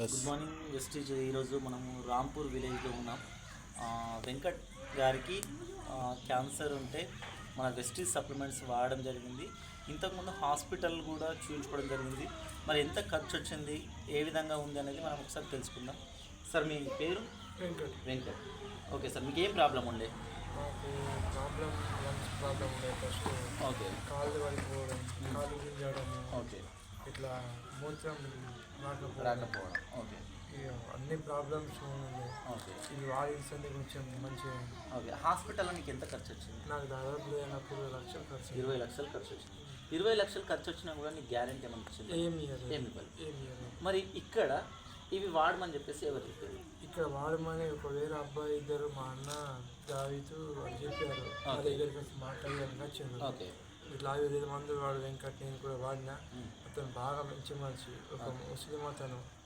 Good morning Vestige ఈరోజు మనము రాంపూర్ విలేజ్లో ఉన్నాం. ఆ, వెంకట్ గారికి ఆ, క్యాన్సర్ ఉంటే మన వెస్టీజ్ సప్లిమెంట్స్ వాడడం జరిగింది. ఇంతకుముందు హాస్పిటల్ కూడా చూపించుకోవడం జరిగింది. మరి ఎంత ఖర్చు వచ్చింది? ఏ విధంగా ఉంది అనేది మనం ఒకసారి తెలుసుకుందాం. సార్ మీ పేరు? వెంకట్. వెంకట్. ఓకే సార్ మీకు ఏం ప్రాబ్లం ఉండే? ప్రాబ్లం లంగ్స్ ప్రాబ్లం ఉండే ఫస్ట్. ఓకే. కాళ్ళు పడిపోవడం కాళ్ళు గుంజడం ఓకే. ఇట్లా మూత్రం రాకపోవడం. ఓకే. అన్ని ప్రాబ్లమ్స్ ఓకే. ఇది వాడించండి కొంచెం మంచిగా ఓకే. హాస్పిటల్లో మీకు ఎంత ఖర్చు వచ్చింది? నాకు దాదాపు లేనప్పుడు లక్షలు ఖర్చు ఇరవై లక్షలు ఖర్చు వచ్చింది. ఇరవై లక్షలు ఖర్చు వచ్చినా కూడా నీకు గ్యారెంటీ ఏమైనా వచ్చింది? ఏమి. ఏమి. మరి ఇక్కడ ఇవి వాడమని చెప్పేసి ఎవరు చెప్పారు? ఇక్కడ వాడమని ఒక వేరే అబ్బాయి ఇద్దరు మా అన్న దావితూ అని చెప్పారు. మా. దగ్గరికి వచ్చి మాట్లాడడానికి ఓకే. ఇట్లా ఆయుర్వేద మందులు వాడు వెంకట్ నేను కూడా వాడినా. అతను బాగా మంచి మనిషి. ఒక ముస్లిం అతను.